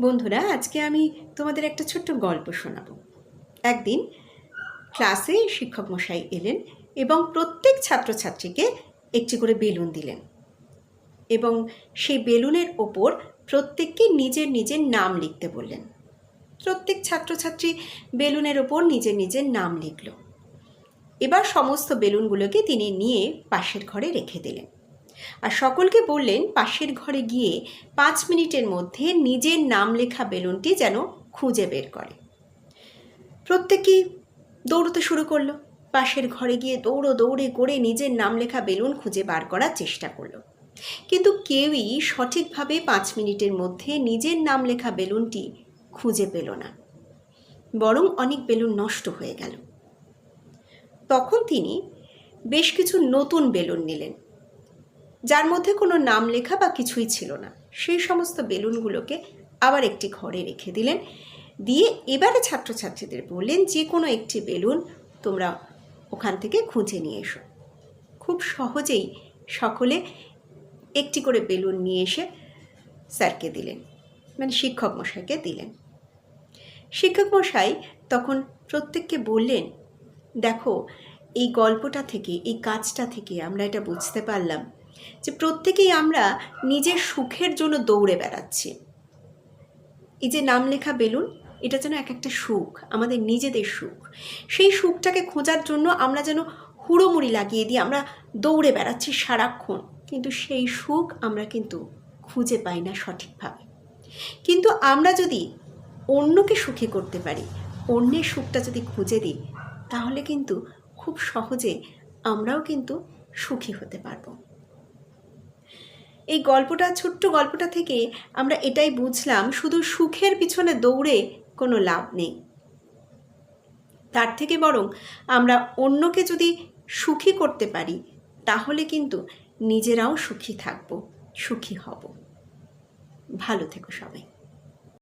বন্ধুরা, আজকে আমি তোমাদের একটা ছোট্ট গল্প শোনাব। একদিন ক্লাসে শিক্ষক মশাই এলেন এবং প্রত্যেক ছাত্রছাত্রীকে একটি করে বেলুন দিলেন এবং সেই বেলুনের ওপর প্রত্যেককে নিজের নিজের নাম লিখতে বললেন। প্রত্যেক ছাত্রছাত্রী বেলুনের ওপর নিজের নিজের নাম লিখল। এবার সমস্ত বেলুনগুলোকে তিনি নিয়ে পাশের ঘরে রেখে দিলেন। আর সকলকে বললেন, পাশের ঘরে গিয়ে পাঁচ মিনিটের মধ্যে নিজের নাম লেখা বেলুনটি যেন খুঁজে বের করে। প্রত্যেকেই দৌড়তে শুরু করল। পাশের ঘরে গিয়ে দৌড়ো দৌড়ে করে নিজের নাম লেখা বেলুন খুঁজে বার করার চেষ্টা করল। কিন্তু কেউই সঠিকভাবে পাঁচ মিনিটের মধ্যে নিজের নাম লেখা বেলুনটি খুঁজে পেল না। বরং অনেক বেলুন নষ্ট হয়ে গেল। তখন তিনি বেশ কিছু নতুন বেলুন নিলেন। যার মধ্যে কোনো নাম লেখা বা কিছুই ছিল না। সেই সমস্ত বেলুনগুলোকে আবার একটি ঘরে রেখে দিলেন। দিয়ে এবারে ছাত্রছাত্রীদের বললেন, যে কোনো একটি বেলুন তোমরা ওখান থেকে খুঁজে নিয়ে এসো। খুব সহজেই সকলে একটি করে বেলুন নিয়ে এসে স্যারকে দিলেন মানে শিক্ষক মশাইকে দিলেন। শিক্ষক মশাই তখন প্রত্যেককে বললেন, দেখো, এই গল্পটা থেকে, এই কাজটা থেকে আমরা এটা বুঝতে পারলাম। যে প্রত্যেকেই আমরা নিজের সুখের জন্য দৌড়ে বেড়াচ্ছি। এই যে নাম লেখা বেলুন, এটা যেন এক একটা সুখ, আমাদের নিজেদের সুখ। সেই সুখটাকে খোঁজার জন্য আমরা যেন হুড়োমুড়ি লাগিয়ে দিয়ে আমরা দৌড়ে বেড়াচ্ছি সারাক্ষণ। কিন্তু সেই সুখ আমরা কিন্তু খুঁজে পাই না সঠিকভাবে। কিন্তু আমরা যদি অন্যকে সুখী করতে পারি, অন্যের সুখটা যদি খুঁজে দিই, তাহলে কিন্তু খুব সহজে আমরাও কিন্তু সুখী হতে পারব। এই গল্পটা, ছোট্ট গল্পটা থেকে আমরা এটাই বুঝলাম, শুধু সুখের পিছনে দৌড়ে কোনো লাভ নেই। তার থেকে বরং আমরা অন্যকে যদি সুখী করতে পারি, তাহলে কিন্তু নিজেরাও সুখী থাকব, সুখী হব। ভালো থেকো সবাই।